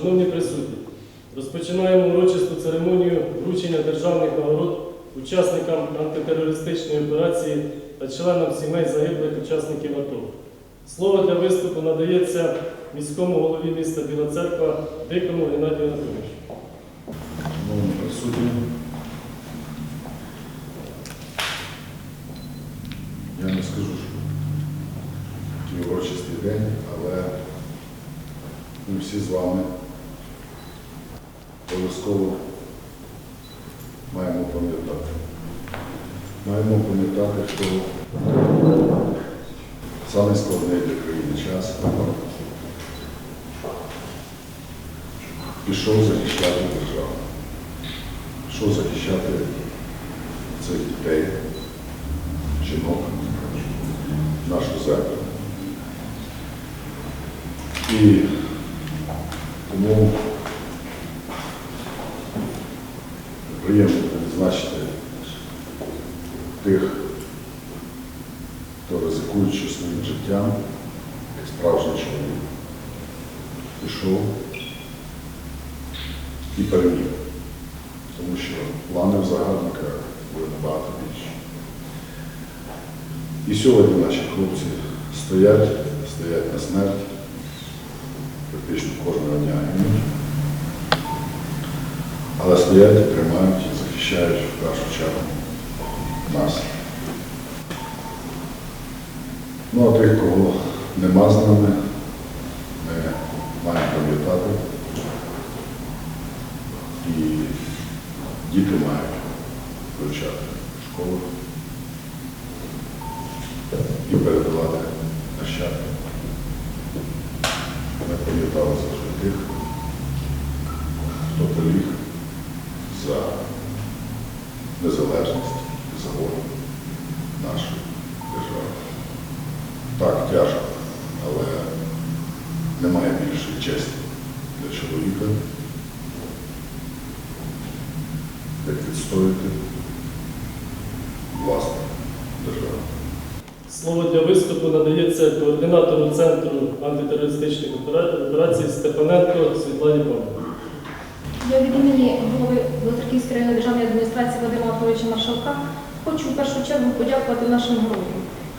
Шановні присутні, розпочинаємо урочисту церемонію вручення державних нагород учасникам антитерористичної операції та членам сімей загиблих учасників АТО. Слово для виступу надається міському голові міста Біла Церква Дикому Геннадію Анатолійовичу. Шановні присутні. Я не скажу, що такий урочистий день, але ми всі з вами обов'язково маємо пам'ятати. Маємо пам'ятати, що саме складний для країни час пішов захищати державу що захищати цих дітей, жінок, нашу землю. І тому приємно відзначити тих, хто ризикуючи своїм життям, як справжній чоловік, пішов і переміг. Тому що плани в загарбника були набагато більші. І сьогодні наші хлопці стоять, стоять на смерть, практично кожного дня але стоять тримають і захищають в першу чергу нас. Ну а тих, кого нема з нами, ми маємо пам'ятати. І діти мають вивчати в школах і передавати нащадки. Ми пам'ятали завжди тих, хто поліг за незалежність і за волю нашої держави. Так, тяжко, але немає більшої честі для чоловіка. як відстояти власну державу. Слово для виступу надається координатору Центру антитерористичних операцій Степаненко Світлані Павлівні. Я від імені голови Білоцерківської районної державної адміністрації Вадима Анатолійовича Маршалка хочу в першу чергу подякувати нашим героям,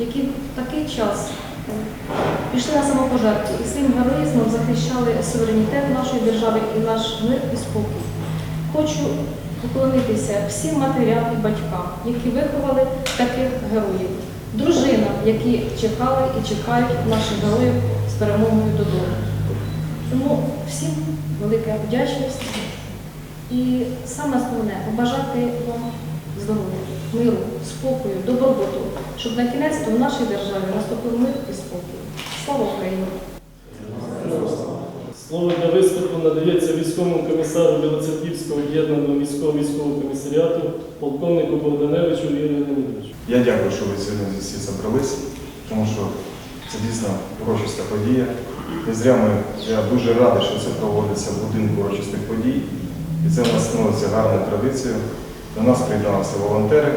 які в такий час е, пішли на самопожертву і своїм героїзмом захищали суверенітет нашої держави і наш мир і спокій. Хочу поклонитися всім матерям і батькам, які виховали таких героїв, дружинам, які чекали і чекають наших героїв з перемогою додому. Тому всім велика вдячність і саме основне побажати вам здоров'я, миру, спокою, добробуту, щоб на кінець в нашій державі наступив мир і спокій. Слава Україні! Слово для виступу надається військовому комісару Білоцерківського об'єднаного міського військового комісаріату, полковнику Богданевичу Юрію Леонідовичу. Я дякую, що ви сьогодні всі зібрались, тому що це дійсно урочиста подія. Не зря ми, я дуже радий, що це проводиться в будинку урочистих подій. І це в нас становиться гарною традицією. До нас приєдналися волонтери,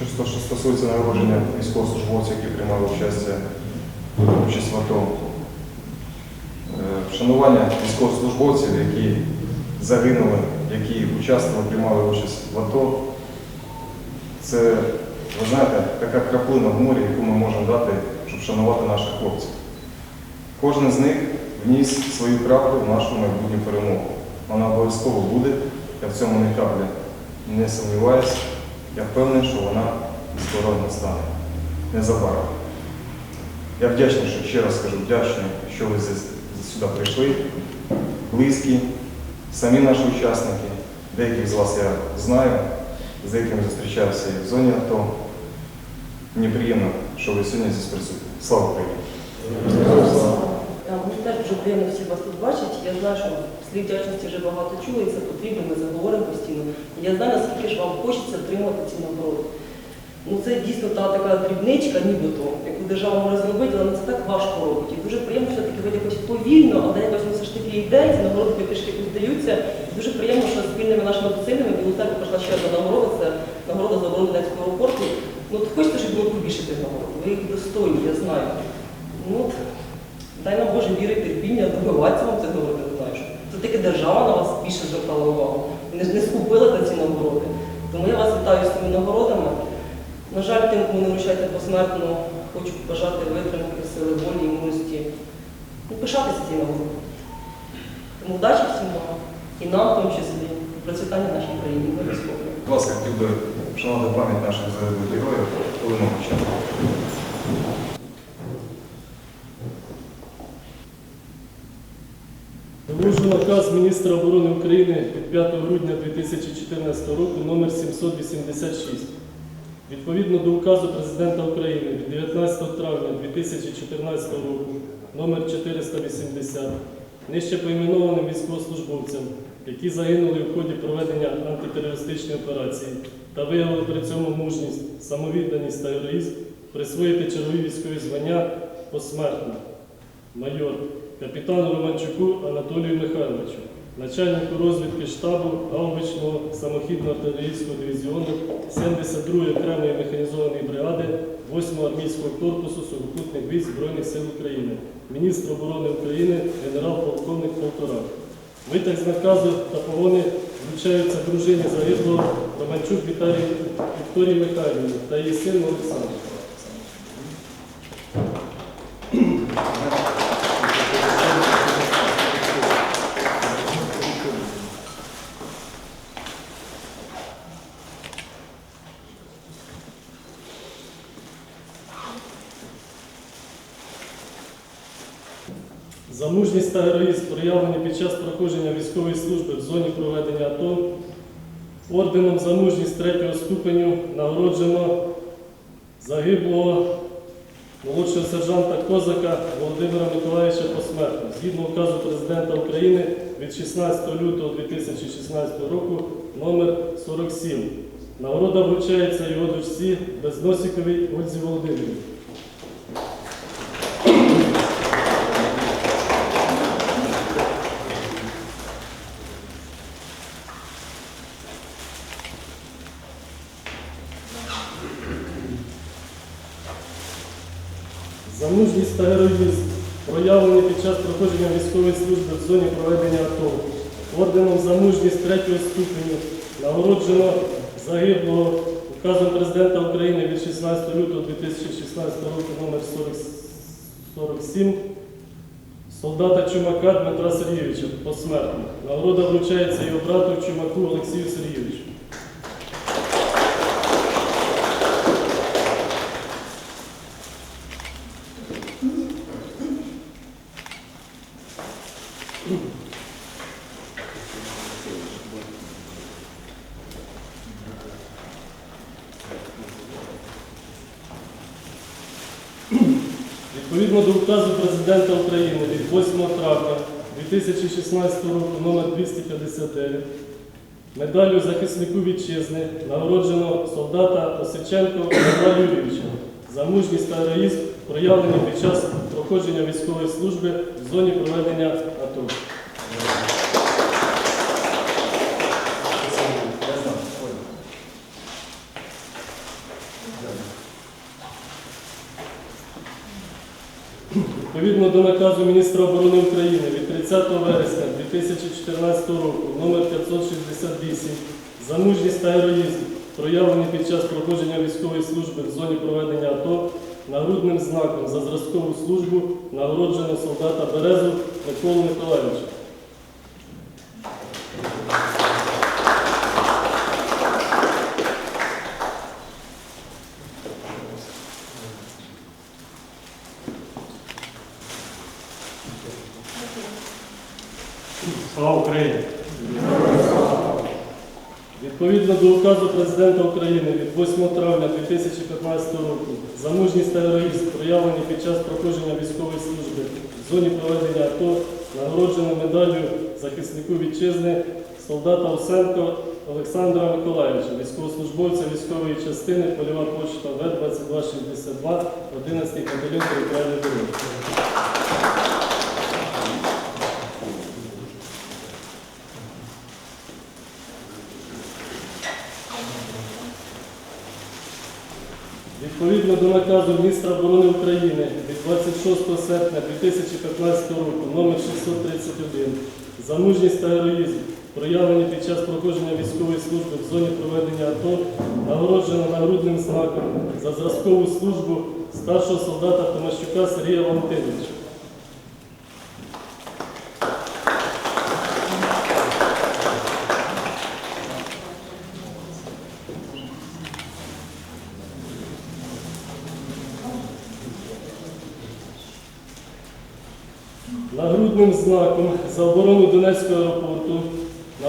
що сто- що стосується нагородження військовослужбовців, які приймали участь, участь в АТО. Е, Вшанування військовослужбовців, які загинули, які участвували, приймали участь в АТО. Це, ви знаєте, така краплина в морі, яку ми можемо дати, щоб шанувати наших хлопців. Кожен з них вніс свою краплю в нашу майбутню перемогу. Вона обов'язково буде, я в цьому не каплі не сумніваюся. Я впевнений, що вона скоро настане. Незабаром. Я вдячний, що ще раз скажу, вдячний, що ви сюди прийшли, близькі, самі наші учасники. Деяких з вас я знаю, з деякими зустрічався і в зоні АТО. Мені приємно, що ви сьогодні здесь присутні. Слава Україні! Мені теж дуже вас тут бачити. Я знаю, що слів вдячності вже багато чули, і це потрібно, ми заговоримо постійно. І я знаю, наскільки ж вам хочеться отримати ці нагороди. Ну це дійсно та така дрібничка, нібито, яку держава може зробити, але це так важко робить. І дуже приємно, що таки якось повільно, але якось все ж таки йде, і ці нагороди трішки якось дуже приємно, що спільними нашими зусиллями Білоцерква пройшла ще одна нагорода, це нагорода за оборону Донецького аеропорту. Ну хочете, щоб було побільше тих нагород. Ви їх достойні, я знаю. Ну, от, дай нам Боже віри, терпіння, добиватися вам цих нагород, я знаю. що Це Все-таки держава на вас більше звертала увагу. Ви не, не скупили на ці нагороди. Тому я вас вітаю з цими нагородами. На жаль, тим, кому не вручаєте посмертно, хочу побажати витримки, сили волі і мудрості. Ну, пишатися цією нагородою. Тому вдачі всім вам і нам, в тому числі, і процвітання нашій країні. Будь ласка, хотів би вшанувати пам'ять наших загиблих героїв хвилину мовчання. Наказ міністра оборони України від 5 грудня 2014 року номер 786. Відповідно до указу Президента України від 19 травня 2014 року номер 480 нижче поіменованим військовослужбовцям, які загинули в ході проведення антитерористичної операції та виявили при цьому мужність, самовідданість та героїзм, присвоїти чергові військові звання посмертно майор капітану Романчуку Анатолію Михайловичу, начальнику розвідки штабу гаубичного самохідного артилерійського дивізіону 72-ї окремої механізованої бригади 8-го армійського корпусу сухопутних військ Збройних сил України, міністр оборони України, генерал-полковник Полторак. Витяг з наказу та погони вручаються дружині загиблого Романчук Віталії Вікторії Михайлівні та її сину Олександру. За мужність та героїзм, проявлені під час проходження військової служби в зоні проведення АТО, орденом за мужність третього ступеню нагороджено загиблого молодшого сержанта Козака Володимира Миколаївича посмертно. Згідно указу Президента України від 16 лютого 2016 року номер 47. Нагорода вручається його дочці Безносіковій Ользі Володимирівні. За мужність та героїзм, проявлені під час проходження військової служби в зоні проведення АТО. Орденом за мужність третього ступеню нагороджено загиблого указом Президента України від 16 лютого 2016 року номер 47 солдата Чумака Дмитра Сергійовича посмертно. Нагорода вручається його брату Чумаку Олексію Сергійовичу. Відповідно до указу Президента України від 8 травня 2016 року номер 259 медаллю захиснику вітчизни нагороджено солдата Осиченко Павла Юрійовича за мужність та героїзм, проявлені під час проходження військової служби в зоні проведення АТО. Відповідно до наказу міністра оборони України від 30 вересня 2014 року номер 568 за мужність та героїзм, проявлені під час проходження військової служби в зоні проведення АТО, нагрудним знаком за зразкову службу нагороджено солдата Березу Миколу Миколаївича. Слава Україні! Відповідно до указу Президента України від 8 травня 2015 року за мужність та героїзм, проявлені під час проходження військової служби в зоні проведення АТО, нагороджено медаллю захиснику вітчизни солдата Осенко Олександра Миколаївича, військовослужбовця військової частини польова почта В-2262, 11 батальйон територіальної оборони. Відповідно до наказу міністра оборони України від 26 серпня 2015 року номер 631 за мужність та героїзм, проявлені під час проходження військової служби в зоні проведення АТО, нагороджено нагрудним знаком за зразкову службу старшого солдата Томащука Сергія Валентиновича. Нагрудним знаком за оборону Донецького аеропорту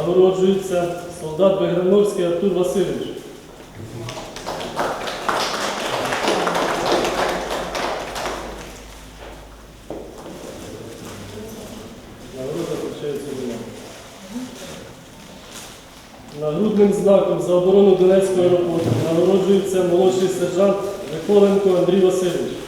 нагороджується солдат Беграновський Артур Васильович. Нагрудним знаком за оборону Донецького аеропорту нагороджується молодший сержант Миколенко Андрій Васильович.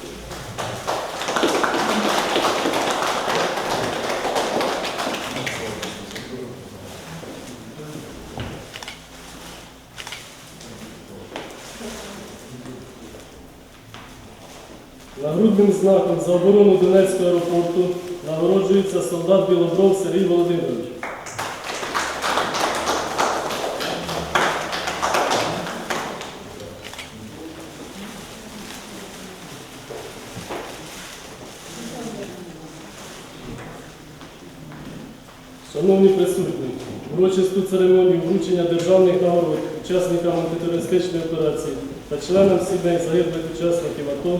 Нагрудним знаком за оборону Донецького аеропорту нагороджується солдат Білобров Сергій Володимирович. Шановні присутні, урочисту церемонію вручення державних нагород учасникам антитерористичної операції та членам сімей загиблих учасників АТО.